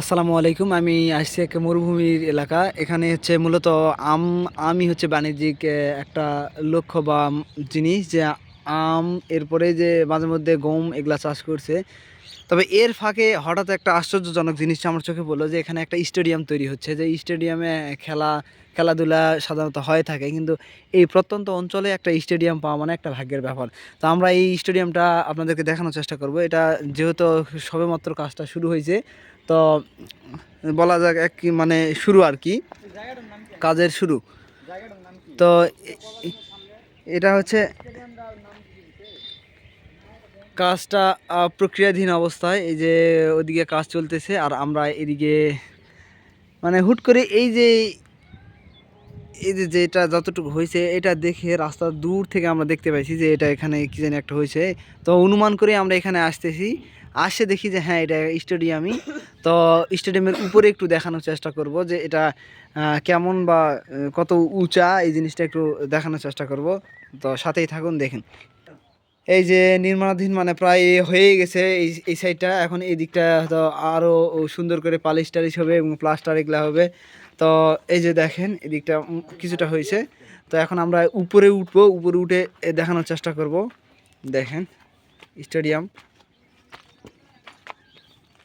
আসসালামু আলাইকুম, আমি আসছি এক মরুভূমির এলাকা। এখানে হচ্ছে মূলত আম, আমি হচ্ছে বাণিজ্যিক একটা লক্ষ্য বা জিনিস যে আম, এরপরে যে মাঝে মধ্যে গম এগুলা চাষ করছে। তবে এর ফাঁকে হঠাৎ একটা আশ্চর্যজনক জিনিস আমার চোখে পড়ল যে এখানে একটা স্টেডিয়াম তৈরি হচ্ছে, যে স্টেডিয়ামে খেলা, খেলাধুলা সাধারণত হয়ে থাকে। কিন্তু এই প্রত্যন্ত অঞ্চলে একটা স্টেডিয়াম পাওয়া মানে একটা ভাগ্যের ব্যাপার। তো আমরা এই স্টেডিয়ামটা আপনাদেরকে দেখানোর চেষ্টা করব। এটা যেহেতু সবেমাত্র কাজটা শুরু হয়েছে তো বলা যাক এক মানে শুরু আর কি। কাজের শুরু। তো এটা হচ্ছে কাজটা প্রক্রিয়াধীন অবস্থায়। এই যে ওদিকে কাজ চলতেছে আর আমরা এদিকে মানে হুট করে এই যে এই যে এটা যতটুকু হয়েছে, এটা দেখে রাস্তা দূর থেকে আমরা দেখতে পাইছি যে এটা এখানে কী জানি একটা হয়েছে। তো অনুমান করে আমরা এখানে আসতেছি। আসে দেখি যে হ্যাঁ এটা স্টেডিয়ামই। তো স্টেডিয়ামের উপরে একটু দেখানোর চেষ্টা করব যে এটা কেমন বা কত উঁচা এই জিনিসটা একটু দেখানোর চেষ্টা করব। তো সাথেই থাকুন, দেখেন। এই যে নির্মাণাধীন মানে প্রায় হয়ে গেছে, এই এই সাইডটা এখন এই দিকটা তো আরও সুন্দর করে পালিশ টালিশ হবে এবং প্লাস্টার এগুলা হবে। তো এই যে দেখেন এদিকটা কিছুটা হয়েছে। তো এখন আমরা উপরে উঠবো, উপরে উঠে দেখানোর চেষ্টা করব। দেখেন, স্টেডিয়াম।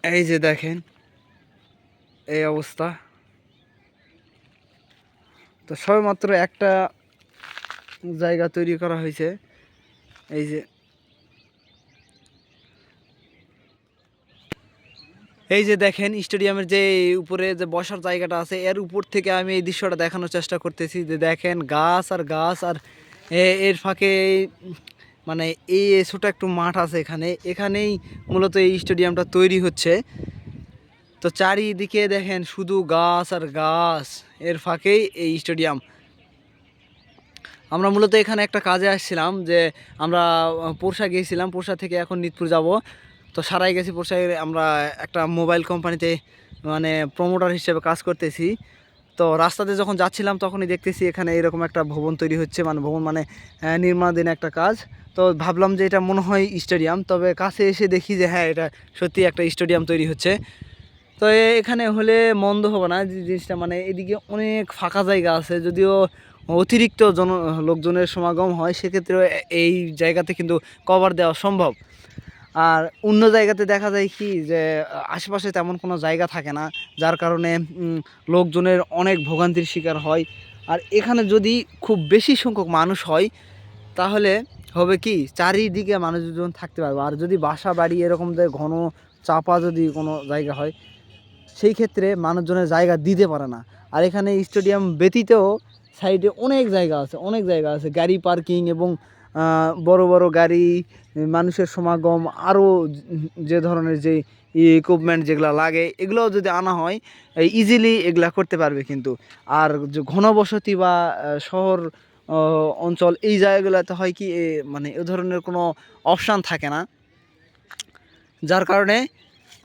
এই যে দেখেন, এই অবস্থা। তো সবেমাত্র একটা জায়গা তৈরি করা হয়েছে। এই যে। এই যে দেখেন, স্টেডিয়ামের যে উপরে যে বসার জায়গাটা আছে, এর উপর থেকে আমি এই দৃশ্যটা দেখানোর চেষ্টা করতেছি যে দেখেন গাছ আর গাছ, আর এর ফাঁকে মানে এই ছোটো একটু মাঠ আছে এখানে। এখানেই মূলত এই স্টেডিয়ামটা তৈরি হচ্ছে। তো চারিদিকে দেখেন শুধু গাছ আর গাছ, এর ফাঁকেই এই স্টেডিয়াম। আমরা মূলত এখানে একটা কাজে আসছিলাম যে আমরা পোরশা গিয়েছিলাম, পোরশা থেকে এখন নিতপুর যাব। তো সারাই গেছি পোরশায়, আমরা একটা মোবাইল কোম্পানিতে মানে প্রমোটার হিসেবে কাজ করতেছি। তো রাস্তাতে যখন যাচ্ছিলাম তখনই দেখতেছি এখানে এরকম একটা ভবন তৈরি হচ্ছে মানে ভবন মানে নির্মাণাধীন একটা কাজ। তো ভাবলাম যে এটা মনে হয় স্টেডিয়াম, তবে কাছে এসে দেখি যে হ্যাঁ এটা সত্যি একটা স্টেডিয়াম তৈরি হচ্ছে। তো এখানে হলে মন্দ হবে না জিনিসটা মানে এদিকে অনেক ফাঁকা জায়গা আছে, যদিও অতিরিক্ত জন, লোকজনের সমাগম হয়, সেক্ষেত্রে এই জায়গাতে কিন্তু কভার দেওয়া সম্ভব। আর অন্য জায়গাতে দেখা যায় কি যে, আশেপাশে তেমন কোনো জায়গা থাকে না, যার কারণে লোকজনের অনেক ভোগান্তির শিকার হয়। আর এখানে যদি খুব বেশি সংখ্যক মানুষ হয়, তাহলে হবে কি, চারিদিকে মানুষজন থাকতে পারবে। আর যদি বাসা বাড়ি এরকম যে ঘন চাপা যদি কোনো জায়গা হয়, সেই ক্ষেত্রে মানুষজনের জায়গা দিতে পারে না। আর এখানে স্টেডিয়াম ব্যতীতও সাইডে অনেক জায়গা আছে, অনেক জায়গা আছে। গাড়ি পার্কিং এবং বড় বড় গাড়ি, মানুষের সমাগম আরও যে ধরনের যে ইকুইপমেন্ট যেগুলো লাগে, এগুলোও যদি আনা হয় ইজিলি এগুলা করতে পারবে কিন্তু। আর যে ঘনবসতি বা শহর অঞ্চল, এই জায়গাগুলোতে হয় কি মানে এ ধরনের কোনো অপশান থাকে না। যার কারণে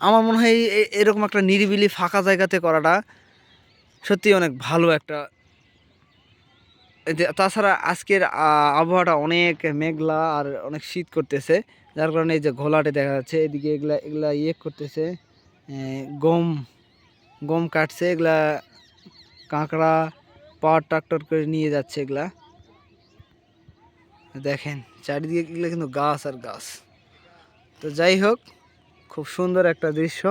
আমার মনে হয় এরকম একটা নিরিবিলি ফাঁকা জায়গাতে করাটা সত্যি অনেক ভালো একটা তাছাড়া আজকের আবহাওয়াটা অনেক মেঘলা আর অনেক শীত করতেছে। যার কারণে এই যে ঘোলাটে দেখা যাচ্ছে, এদিকে এগুলা এগুলা ইয়ে করতেছে গম গম কাটছে, এগুলা কাঁকড়া, পাওয়ার ট্রাক্টর করে নিয়ে যাচ্ছে এগুলা। দেখেন, চারিদিকে এগুলো কিন্তু গাছ আর গাছ। তো যাই হোক, খুব সুন্দর একটা দৃশ্য।